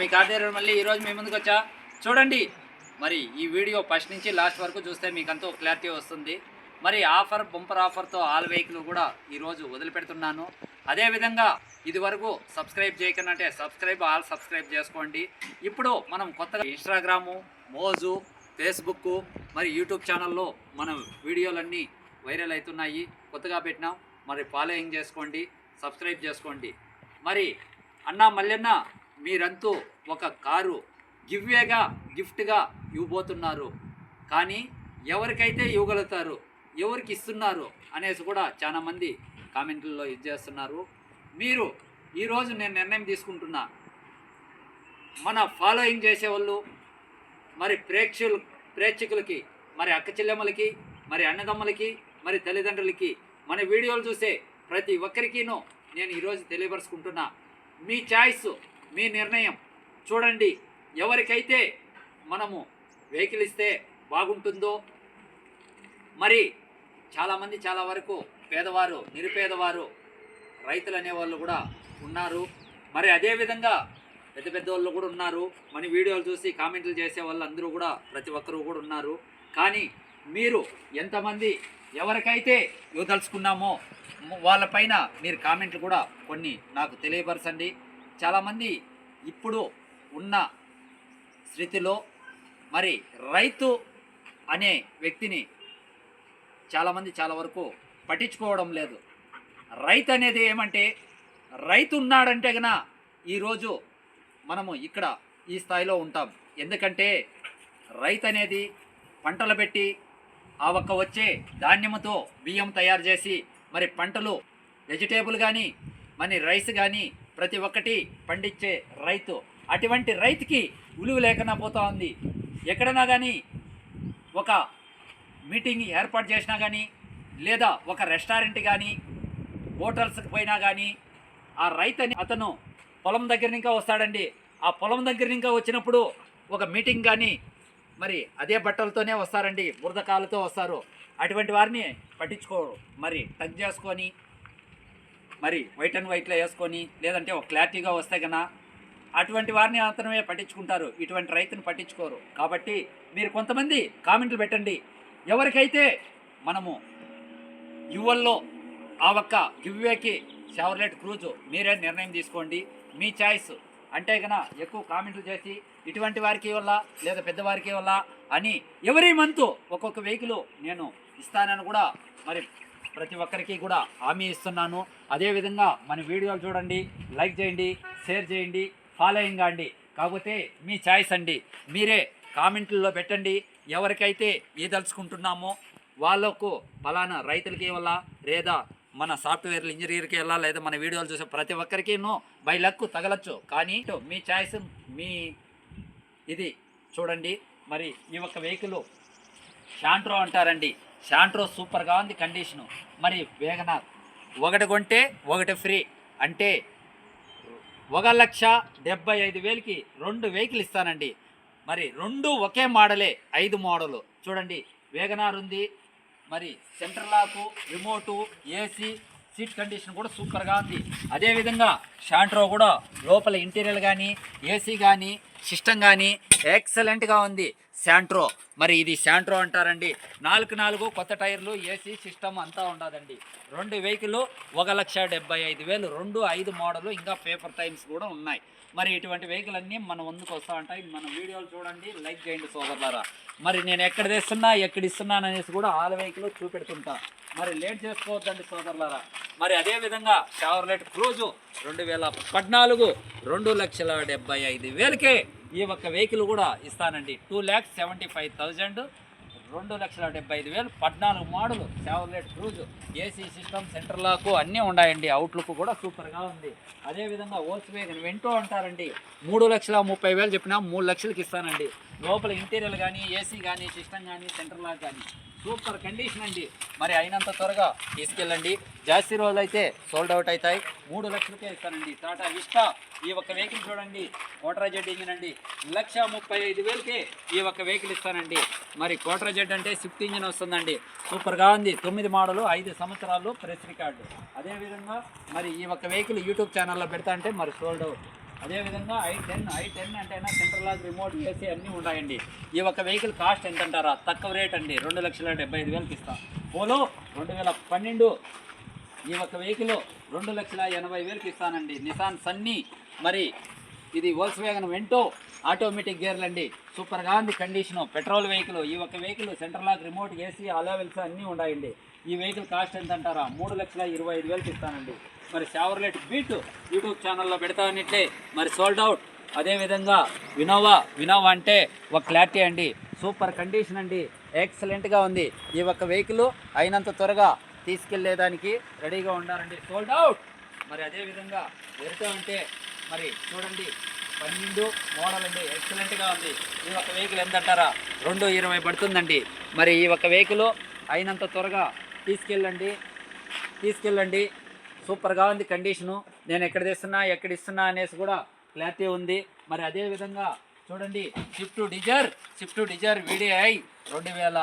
మీ కార్తీక మళ్ళీ ఈరోజు మీ ముందుకు వచ్చా? చూడండి. మరి ఈ వీడియో ఫస్ట్ నుంచి లాస్ట్ వరకు చూస్తే మీకు అంతా క్లారిటీ వస్తుంది. మరి ఆఫర్ బంపర్ ఆఫర్తో ఆల్ వెహికల్ కూడా ఈరోజు వదిలిపెడుతున్నాను. అదేవిధంగా ఇది వరకు సబ్స్క్రైబ్ చేయకనంటే సబ్స్క్రైబ్ ఆల్ సబ్స్క్రైబ్ చేసుకోండి. ఇప్పుడు మనం కొత్తగా ఇన్స్టాగ్రాము మోజు ఫేస్బుక్ మరి యూట్యూబ్ ఛానల్లో మన వీడియోలన్నీ వైరల్ అవుతున్నాయి. కొత్తగా పెట్టినాం మరి ఫాలోయింగ్ చేసుకోండి సబ్స్క్రైబ్ చేసుకోండి. మరి అన్న మల్లెన్న మీరంతూ ఒక కారు గివ్వేగా గిఫ్ట్గా ఇవ్వబోతున్నారు. కానీ ఎవరికైతే ఇవ్వగలుగుతారు ఎవరికి ఇస్తున్నారు అనేసి కూడా చాలామంది కామెంట్లలో ఇది చేస్తున్నారు. మీరు ఈరోజు నేను నిర్ణయం తీసుకుంటున్నా. మన ఫాలోయింగ్ చేసేవాళ్ళు మరి ప్రేక్షకులు ప్రేక్షకులకి మరి అక్క చెల్లెమ్మలకి మరి అన్నదమ్మలకి మరి తల్లిదండ్రులకి మన వీడియోలు చూసే ప్రతి ఒక్కరికినూ నేను ఈరోజు తెలియపరుచుకుంటున్నా. మీ ఛాయిస్ మీ నిర్ణయం. చూడండి ఎవరికైతే మనము వెహికల్ ఇస్తే బాగుంటుందో మరి చాలామంది చాలా వరకు పేదవారు నిరుపేదవారు రైతులు అనేవాళ్ళు కూడా ఉన్నారు. మరి అదేవిధంగా పెద్ద పెద్ద వాళ్ళు కూడా ఉన్నారు. మన వీడియోలు చూసి కామెంట్లు చేసే వాళ్ళు అందరూ కూడా ప్రతి ఒక్కరూ కూడా ఉన్నారు. కానీ మీరు ఎంతమంది ఎవరికైతే ఇవ్వదలుచుకున్నామో వాళ్ళపైన మీరు కామెంట్లు కూడా కొన్ని నాకు తెలియపరచండి. చాలామంది ఇప్పుడు ఉన్న స్థితిలో మరి రైతు అనే వ్యక్తిని చాలామంది చాలా వరకు పట్టించుకోవడం లేదు. రైతు అనేది ఏమంటే రైతు ఉన్నాడంటే గన ఈరోజు మనము ఇక్కడ ఈ స్థాయిలో ఉంటాం. ఎందుకంటే రైతు అనేది పంటలు పెట్టి ఆ ఒక్క వచ్చే ధాన్యముతో బియ్యం తయారు చేసి మరి పంటలు వెజిటేబుల్ కానీ మరి రైస్ కానీ ప్రతి ఒక్కటి పండించే రైతు. అటువంటి రైతుకి ఉలువ లేకుండా పోతా ఉంది. ఎక్కడైనా కానీ ఒక మీటింగ్ ఏర్పాటు చేసినా కానీ లేదా ఒక రెస్టారెంట్ కానీ హోటల్స్కి పోయినా కానీ ఆ రైతు అతను పొలం దగ్గర ఇంకా వస్తాడండి. ఆ పొలం దగ్గర ఇంకా వచ్చినప్పుడు ఒక మీటింగ్ కానీ మరి అదే బట్టలతోనే వస్తారండి. బురద కాళ్ళతో వస్తారు. అటువంటి వారిని పట్టించుకోరు మరి టచ్ చేసుకొని మరి వైట్ అండ్ వైట్లో వేసుకొని లేదంటే ఒక క్లారిటీగా వస్తే కన్నా అటువంటి వారిని మాత్రమే పట్టించుకుంటారు. ఇటువంటి రైతుని పట్టించుకోరు. కాబట్టి మీరు కొంతమంది కామెంట్లు పెట్టండి. ఎవరికైతే మనము యువల్లో ఆ ఒక్క గివ్వేకి షవర్లెట్ క్రూజు మీరే నిర్ణయం తీసుకోండి. మీ చాయిస్ అంటే కన ఎక్కువ కామెంట్లు చేసి ఇటువంటి వారికి వల్ల లేదా పెద్దవారికి వల్ల అని ఎవరి మంత్ ఒక్కొక్క వెహికల్ నేను ఇస్తానని కూడా మరి ప్రతి ఒక్కరికి కూడా హామీ ఇస్తున్నాను. అదేవిధంగా మన వీడియోలు చూడండి లైక్ చేయండి షేర్ చేయండి ఫాలోయింగ్ అండి. కాకపోతే మీ చాయిస్ అండి. మీరే కామెంట్లలో పెట్టండి. ఎవరికైతే ఏదలుచుకుంటున్నామో వాళ్ళకు ఫలానా రైతులకి వల్ల లేదా మన సాఫ్ట్వేర్ ఇంజనీర్కి వెళ్ళా లేదా మన వీడియోలు చూసే ప్రతి ఒక్కరికి బై లక్ తగలచ్చు. కానీ మీ చాయిస్ మీ ఇది చూడండి. మరి ఈ ఒక్క వెహికల్ షాంట్రో అంటారండి. షాంట్రో సూపర్గా ఉంది కండిషను. మరి వేగనార్ ఒకటి కొంటే ఒకటి ఫ్రీ. అంటే ఒక లక్ష డెబ్బై ఐదు వేలకి రెండు వెహికల్ ఇస్తానండి. మరి రెండు ఒకే మోడలే ఐదు మోడలు. చూడండి వేగనార్ ఉంది. మరి సెంటర్ లాకు రిమోటు ఏసీ సీట్ కండిషన్ కూడా సూపర్గా ఉంది. అదేవిధంగా షాంట్రో కూడా లోపల ఇంటీరియర్ కానీ ఏసీ కానీ సిస్టమ్ కానీ ఎక్సలెంట్గా ఉంది. శాంట్రో. మరి ఇది శాంట్రో అంటారండి. నాలుగు నాలుగు కొత్త టైర్లు ఏసీ సిస్టమ్ అంతా ఉండదండి. రెండు వెహికల్ ఒక లక్ష డెబ్బై ఐదు వేలు రెండు ఐదు మోడలు ఇంకా పేపర్ టైమ్స్ కూడా ఉన్నాయి. మరి ఇటువంటి వెహికల్ అన్నీ మన ముందుకు వస్తూ ఉంటాయి. మన వీడియోలు చూడండి లైక్ చేయండి సోదరులారా. మరి నేను ఎక్కడ తెస్తున్నా ఎక్కడ ఇస్తున్నాను అనేసి కూడా ఆల్ వెహికల్ చూపెడుతుంటా. మరి లేట్ చేసుకోవద్దండి సోదరులారా. మరి అదే విధంగా షవర్లెట్ క్రూజు రెండు వేల పద్నాలుగు రెండు లక్షల డెబ్బై ఐదు వేలకే ఈ ఒక్క వెహికల్ కూడా ఇస్తానండి. Two lakhs seventy five thousand రెండు లక్షల డెబ్బై ఐదు వేలు. పద్నాలుగు model Chevrolet Cruze AC system centre lock అన్నీ ఉన్నాయండి. అవుట్లుక్ కూడా సూపర్గా ఉంది. అదేవిధంగా ఓల్స్ వేగన్ వెంటో అంటారండి. మూడు లక్షల ముప్పై వేలు చెప్పినా మూడు లక్షలకి ఇస్తానండి. లోపల ఇంటీరియర్ కానీ ఏసీ కానీ సిస్టమ్ కానీ సెంటర్ లాక్ కానీ సూపర్ కండిషన్ అండి. మరి అయినంత త్వరగా తీసుకెళ్ళండి. జాస్తి రోజులు అయితే సోల్డ్ అవుట్ అవుతాయి. మూడు లక్షలకే ఇస్తానండి. టాటా విస్టా ఈ ఒక్క వెహికల్ చూడండి. కోటరా జెడ్ ఇంజిన్ అండి. లక్ష ముప్పై ఐదు వేలకే ఈ ఒక్క వెహికల్ ఇస్తానండి. మరి కోటరా జెడ్ అంటే స్విఫ్ట్ ఇంజిన్ వస్తుందండి. సూపర్గా ఉంది. తొమ్మిది మోడలు ఐదు సంవత్సరాలు ప్రెస్ రికార్డు. అదేవిధంగా మరి ఈ ఒక్క వెహికల్ యూట్యూబ్ ఛానల్లో పెడతా అంటే మరి సోల్డ్ అవుట్. అదేవిధంగా ఐ టెన్ ఐ టెన్ అంటే సెంట్రల్ లాక్ రిమోట్ ఏసీ అన్నీ ఉంటాయండి ఈ ఒక వెహికల్ కాస్ట్ ఎంత అంటారా తక్కువ రేట్ అండి. రెండు లక్షల డెబ్బై ఐదు వేలకి ఇస్తాం. పోలో రెండు వేల పన్నెండు ఈ ఒక వెహికల్ రెండు లక్షల ఎనభై వేలకి ఇస్తానండి. నిసాన్ సన్నీ మరి ఇది వోల్స్ వ్యాగన్ వెంటో ఆటోమేటిక్ గేర్లు అండి. సూపర్గా ఉంది కండిషను పెట్రోల్ వెహికల్ ఈ ఒక vehicle central lock remote AC alloy wheels అన్నీ ఉన్నాయండి. ఈ వెహికల్ కాస్ట్ ఎంత అంటారా మూడు లక్షల ఇరవై ఐదు వేలకి ఇస్తానండి. మరి షావర్లెట్ బీట్ యూట్యూబ్ ఛానల్లో పెడతానట్లే మరి సోల్డ్ అవుట్ అదేవిధంగా వినోవా వినోవా అంటే ఒక క్లారిటీ అండి. సూపర్ కండిషన్ అండి. ఎక్సలెంట్గా ఉంది. ఈ ఒక్క వెహికల్ అయినంత త్వరగా తీసుకెళ్ళేదానికి రెడీగా ఉండాలండి. సోల్డ్ అవుట్ మరి అదేవిధంగా వెరిటో అంటే మరి చూడండి పన్నెండు మోడల్ అండి. ఎక్సలెంట్గా ఉంది. ఈ ఒక్క వెహికల్ ఎంత అంటారా? రెండు ఇరవై పడుతుందండి. మరి ఈ ఒక్క వెహికల్ అయినంత త్వరగా తీసుకెళ్ళండి. తీసుకెళ్ళండి. సూపర్గా ఉంది కండిషను. నేను ఎక్కడ తెస్తున్నా ఎక్కడ ఇస్తున్నా అనేసి కూడా క్లారిటీ ఉంది. మరి అదే విధంగా చూడండి Swift Dzire Swift Dzire VDI రెండు వేల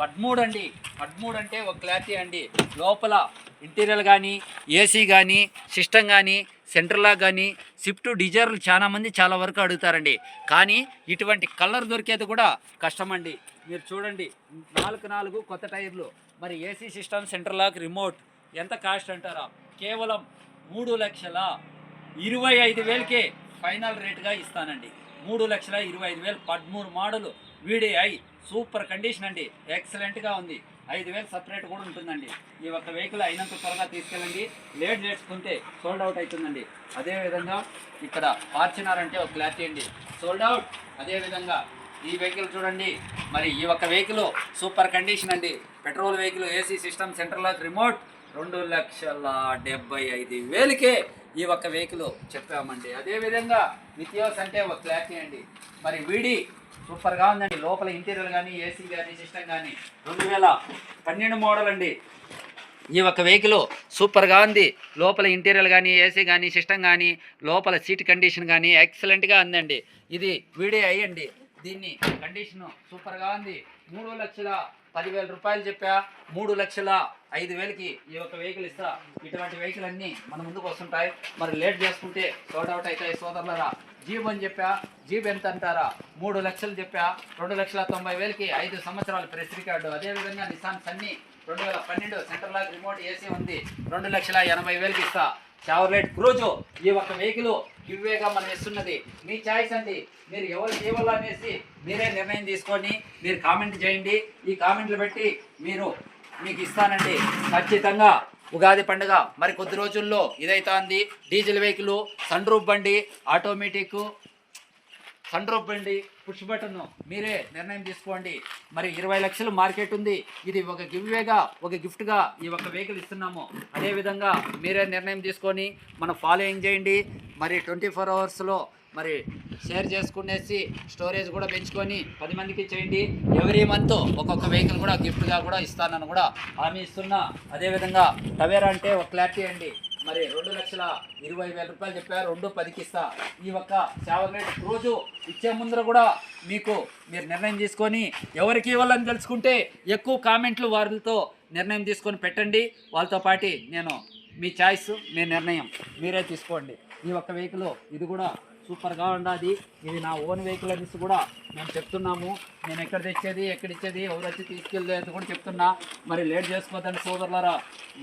పదమూడు అండి. పదమూడు అంటే ఒక క్లారిటీ అండి. లోపల ఇంటీరియర్ కానీ ఏసీ కానీ సిస్టమ్ కానీ సెంట్రల్లా కానీ స్విఫ్ట్ డిజైర్లు చాలా మంది చాలా వరకు అడుగుతారండి. కానీ ఇటువంటి కలర్ దొరికేది కూడా కష్టం అండి. మీరు చూడండి నాలుగు నాలుగు కొత్త టైర్లు. మరి AC system central lock remote ఎంత కాస్ట్ అంటారా? కేవలం మూడు లక్షల ఇరవై ఐదు వేలకే ఫైనల్ రేట్గా ఇస్తానండి. మూడు లక్షల ఇరవై ఐదు వేలు పదమూడు మోడలు వీడిఐ సూపర్ కండిషన్ అండి. ఎక్సలెంట్గా ఉంది. ఐదు వేలు సపరేట్ కూడా ఉంటుందండి. ఈ ఒక్క వెహికల్ అయినంత త్వరగా తీసుకెళ్ళండి. లేట్ చేసుకుంటే సోల్డ్ అవుట్ అవుతుందండి. అదేవిధంగా ఇక్కడ ఫార్చునర్ అంటే ఒక క్లారిటీ అండి. Sold out. అదేవిధంగా ఈ వెహికల్ చూడండి. మరి ఈ ఒక్క వెహికల్ సూపర్ కండిషన్ అండి. Petrol vehicle AC system central remote. రెండు లక్షల డెబ్బై ఐదు వేలకే ఈ ఒక్క వెహికల్ చెప్పామండి. అదేవిధంగా వితియోస్ అంటే ఒక క్లారిటీ అండి మరి వీడి సూపర్గా ఉందండి. లోపల ఇంటీరియర్ కానీ ఏసీ కానీ సిస్టమ్ కానీ రెండు వేల పన్నెండు మోడల్ అండి. ఈ ఒక్క వెహికల్ సూపర్గా ఉంది. లోపల ఇంటీరియర్ కానీ ఏసీ కానీ సిస్టమ్ కానీ లోపల సీట్ కండిషన్ కానీ ఎక్సలెంట్గా ఉందండి. ఇది వీడియో అయ్యండి. దీన్ని కండిషను సూపర్గా ఉంది. మూడు లక్షల పదివేల రూపాయలు చెప్పా మూడు లక్షల ఐదు వేలకి ఈ యొక్క వెహికల్ ఇస్తా. ఇటువంటి వెహికల్ అన్నీ మన ముందుకు వస్తుంటాయి. మరి లేట్ చేసుకుంటే సోట్ అవుట్ అవుతాయి సోదరులరా. జీబు అని చెప్పా జీప్ ఎంత అంటారా? మూడు లక్షలు చెప్పా రెండు లక్షల తొంభై వేలకి ఐదు సంవత్సరాల ప్రెస్ రికార్డు అదేవిధంగా నిసాన్ సన్నీ రెండు వేల పన్నెండు సెంటర్ లాక్ రిమోట్ ఏసీ ఉంది. రెండు లక్షల ఎనభై వేలకి ఇస్తా. చావర్లెట్ క్రోజో ఈ ఒక్క వెహికల్ గివ్వేగా మనం ఇస్తున్నది మీ ఛాయిస్ అండి. మీరు ఎవరు చేయవల్ల అనేసి మీరే నిర్ణయం తీసుకొని మీరు కామెంట్ చేయండి. ఈ కామెంట్లు పెట్టి మీరు మీకు ఇస్తానండి. ఖచ్చితంగా ఉగాది పండుగ మరి కొద్ది రోజుల్లో ఇదైతుంది. డీజిల్ వెహికల్ సన్ రూఫ్ బండి ఆటోమేటిక్ సండ్రోపండి పుష్ బటన్ మీరే నిర్ణయం తీసుకోండి. మరి ఇరవై లక్షలు మార్కెట్ ఉంది. ఇది ఒక గివ్వేగా ఒక గిఫ్ట్గా ఈ ఒక వెహికల్ ఇస్తున్నాము. అదేవిధంగా మీరే నిర్ణయం తీసుకొని మనం ఫాలోయింగ్ చేయండి. మరి ట్వంటీ ఫోర్ అవర్స్లో మరి షేర్ చేసుకునేసి స్టోరేజ్ కూడా పెంచుకొని పది మందికి చేయండి ఎవ్రీ మంత్ ఒక్కొక్క వెహికల్ కూడా గిఫ్ట్గా కూడా ఇస్తానని కూడా హామీ ఇస్తున్నా. అదేవిధంగా టవేరా అంటే ఒక క్లారిటీ అండి. మరి రెండు లక్షల ఇరవై వేల రూపాయలు చెప్పారు రెండు పదికి ఇస్తా. ఈ ఒక్క చావర్లెట్ రోజు ఇచ్చే ముందర కూడా మీకు మీరు నిర్ణయం తీసుకొని ఎవరికి ఇవ్వాలని తెలుసుకుంటే ఎక్కువ కామెంట్లు వారితో నిర్ణయం తీసుకొని పెట్టండి. వాళ్ళతో పాటి నేను మీ చాయిస్ మీ నిర్ణయం మీరే తీసుకోండి. ఈ ఒక్క వెహికల్ ఇది కూడా సూపర్గా ఉండాది. ఇది నా ఓన్ వెహికల్ అనేసి కూడా మేము చెప్తున్నాము. నేను ఎక్కడ తెచ్చేది ఎక్కడ ఇచ్చేది ఎవరు వచ్చి తీసుకెళ్ళేది కూడా చెప్తున్నా. మరి లేట్ చేసుకోవద్దండి సోదరులరా.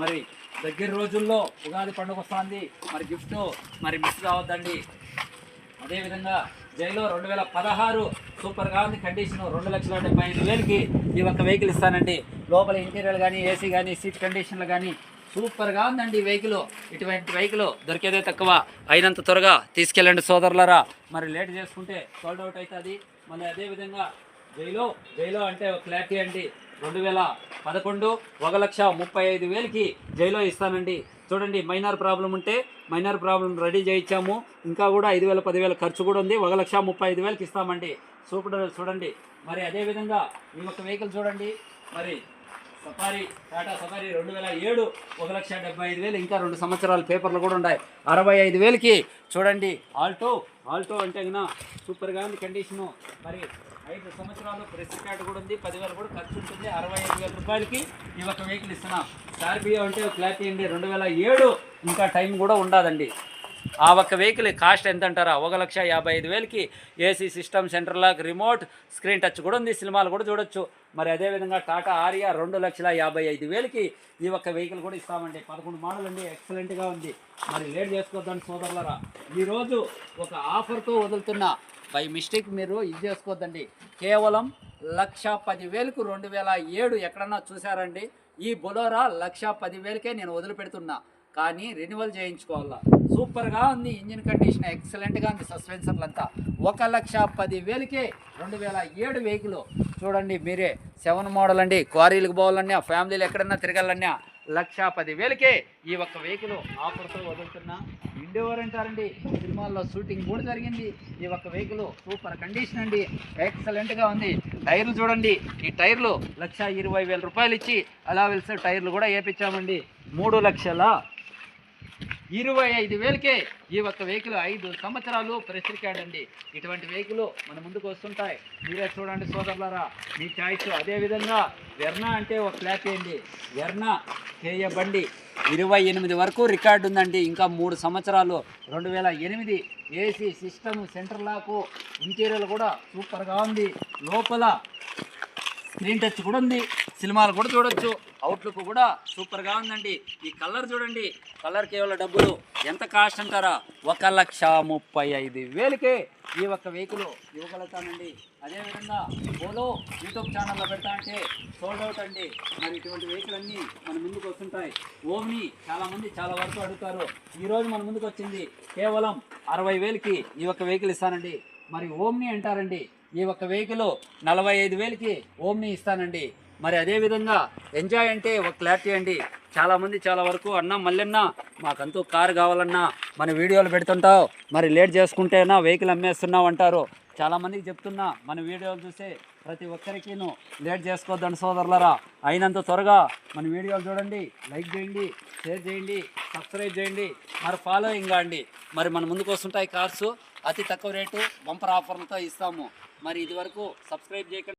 మరి దగ్గర రోజుల్లో ఉగాది పండుగ వస్తుంది. మరి గిఫ్ట్ మరి మిస్ కావద్దండి. అదేవిధంగా జైలో రెండు వేల పదహారు సూపర్గా ఉంది. కండిషన్ రెండు లక్షల డెబ్బై ఐదు వేలకి ఈ ఒక్క వెహికల్ ఇస్తానండి. లోపల ఇంటీరియర్ కానీ ఏసీ కానీ సీట్ కండిషన్లు కానీ సూపర్గా ఉందండి ఈ వెహికల్. ఇటువంటి వెహికల్ దొరికేదే తక్కువ. అయినంత త్వరగా తీసుకెళ్ళండి సోదరులరా. మరి లేట్ చేసుకుంటే సోల్డ్ అవుట్ అవుతుంది. మళ్ళీ అదేవిధంగా జైలో జైలో అంటే ఒక క్లారిటీ అండి రెండు వేల పదకొండు ఒక లక్ష ముప్పై ఐదు వేలకి జైలో ఇస్తానండి. చూడండి మైనర్ ప్రాబ్లం ఉంటే మైనర్ ప్రాబ్లం రెడీ చేయించాము. ఇంకా కూడా ఐదు వేల పదివేల ఖర్చు కూడా ఉంది. ఒక లక్ష ముప్పై ఐదు వేలకి ఇస్తామండి. సూపర్ చూడండి. మరి అదేవిధంగా ఈ యొక్క వెహికల్ చూడండి. మరి సఫారీ టాటా సఫారీ రెండు వేల ఏడు ఒక లక్ష డెబ్బై ఐదు వేలు ఇంకా రెండు సంవత్సరాల పేపర్లు కూడా ఉన్నాయి. అరవై ఐదు వేలకి చూడండి ఆల్టో ఆల్టో అంటే కన్నా సూపర్గా ఉంది కండిషను. మరి ఐదు సంవత్సరాలు ప్రెస్ కార్డు కూడా ఉంది పదివేలు కూడా ఖర్చు ఉంటుంది. అరవై ఐదు వేల రూపాయలకి ఈ ఒక వెహికల్ ఇస్తున్నాం. స్కార్పియో అంటే ఒక క్లారిటీ అండి రెండు వేల ఏడు ఇంకా టైం కూడా ఉండదండి. ఆ ఒక్క వెహికల్ కాస్ట్ ఎంత అంటారా? ఒక లక్ష యాభై ఐదు వేలకి AC system center lock remote screen touch కూడా ఉంది సినిమాలు కూడా చూడొచ్చు. మరి అదేవిధంగా టాటా ఆర్యా రెండు లక్షల యాభై ఐదు వేలకి ఈ ఒక్క వెహికల్ కూడా ఇస్తామండి. పదకొండు మోడల్ అండి ఎక్సలెంట్గా ఉంది. మరి లేట్ చేసుకోవద్దండి సోదరులరా. ఈరోజు ఒక ఆఫర్తో వదులుతున్న బై మిస్టేక్ మీరు ఇది చేసుకోవద్దండి. కేవలం లక్ష పదివేలకు రెండు వేల ఏడు ఎక్కడన్నా చూసారండి ఈ బొలోరా లక్ష పదివేలకే నేను వదిలిపెడుతున్నా. కానీ రెన్యువల్ చేయించుకోవాలా? సూపర్గా ఉంది ఇంజిన్ కండిషన్ ఎక్సలెంట్గా ఉంది సస్పెన్సర్లు అంతా ఒక లక్ష పదివేలకే రెండు వేల ఏడు వెహికల్. చూడండి మీరే సెవెన్ మోడల్ అండి. క్వారీలకు పోవాలన్నా ఫ్యామిలీలు ఎక్కడన్నా తిరగాలన్నా లక్ష పదివేలకే ఈ ఒక్క వెహికల్ ఆఫర్తో వదులుతున్నా ఇండోవర్ అంటారండి. సినిమాల్లో షూటింగ్ కూడా జరిగింది. ఈ ఒక్క వెహికల్ సూపర్ కండిషన్ అండి. ఎక్సలెంట్గా ఉంది. టైర్లు చూడండి. ఈ టైర్లు లక్ష ఇరవై వేల రూపాయలు ఇచ్చి అలా వెలిసే టైర్లు కూడా వేపించామండి మూడు లక్షల ఇరవై ఐదు వేలకే ఈ ఒక్క వెహికల్ ఐదు సంవత్సరాలు ప్రెస్ రికార్డ్ అండి ఇటువంటి వెహికల్ మన ముందుకు వస్తుంటాయి. మీరే చూడండి సోదరులారా మీ ఛాయిస్ అదేవిధంగా వెర్నా అంటే ఒక క్లాప్ అండి వెర్నా చేయబండి ఇరవై ఎనిమిది వరకు రికార్డు ఉందండి. ఇంకా మూడు సంవత్సరాలు రెండు వేల ఎనిమిది AC system center lock interior కూడా సూపర్గా ఉంది. లోపల స్క్రీన్ టచ్ కూడా ఉంది. సినిమాలు కూడా చూడొచ్చు. అవుట్లుక్ కూడా సూపర్గా ఉందండి. ఈ కలర్ చూడండి. కలర్ కేవలం డబ్బులు. ఎంత కాస్ట్ అంటారా? ఒక లక్ష ముప్పై ఐదు వేలకే ఈ ఒక్క వెహికల్ ఇవ్వగలుగుతానండి. అదేవిధంగా పోలో యూట్యూబ్ ఛానల్లో పెడతా అంటే సోల్డ్ అవుట్ అండి. మరి ఇటువంటి వెహికల్ అన్నీ మన ముందుకు వస్తుంటాయి. ఓమ్ని చాలామంది చాలా వరకు అడుగుతారు. ఈరోజు మన ముందుకు వచ్చింది కేవలం అరవై వేలకి ఈ ఒక్క వెహికల్ ఇస్తానండి. మరి ఓమ్ని అంటారండి. ఈ ఒక్క వెహికల్ నలభై ఐదు వేలకి ఓమ్ని ఇస్తానండి. మరి అదేవిధంగా ఎంజాయ్ అంటే ఒక క్లారిటీ అండి. చాలామంది చాలా వరకు అన్న మళ్ళీ మాకంతూ కారు కావాలన్నా మన వీడియోలు పెడుతుంటావు. మరి లేట్ చేసుకుంటేనా వెహికల్ అమ్మేస్తున్నావు అంటారు. చాలామందికి చెప్తున్నా మన వీడియోలు చూసే ప్రతి ఒక్కరికిను లేట్ చేసుకోవద్దండి సోదరులరా. అయినంత త్వరగా మన వీడియోలు చూడండి లైక్ చేయండి షేర్ చేయండి సబ్స్క్రైబ్ చేయండి మరి ఫాలోయింగ్ కాండి. మరి మన ముందుకు వస్తుంటాయి కార్స్. అతి తక్కువ రేటు బంపర్ ఆఫర్లతో ఇస్తాము. మరి ఇదివరకు సబ్స్క్రైబ్ చేయకండి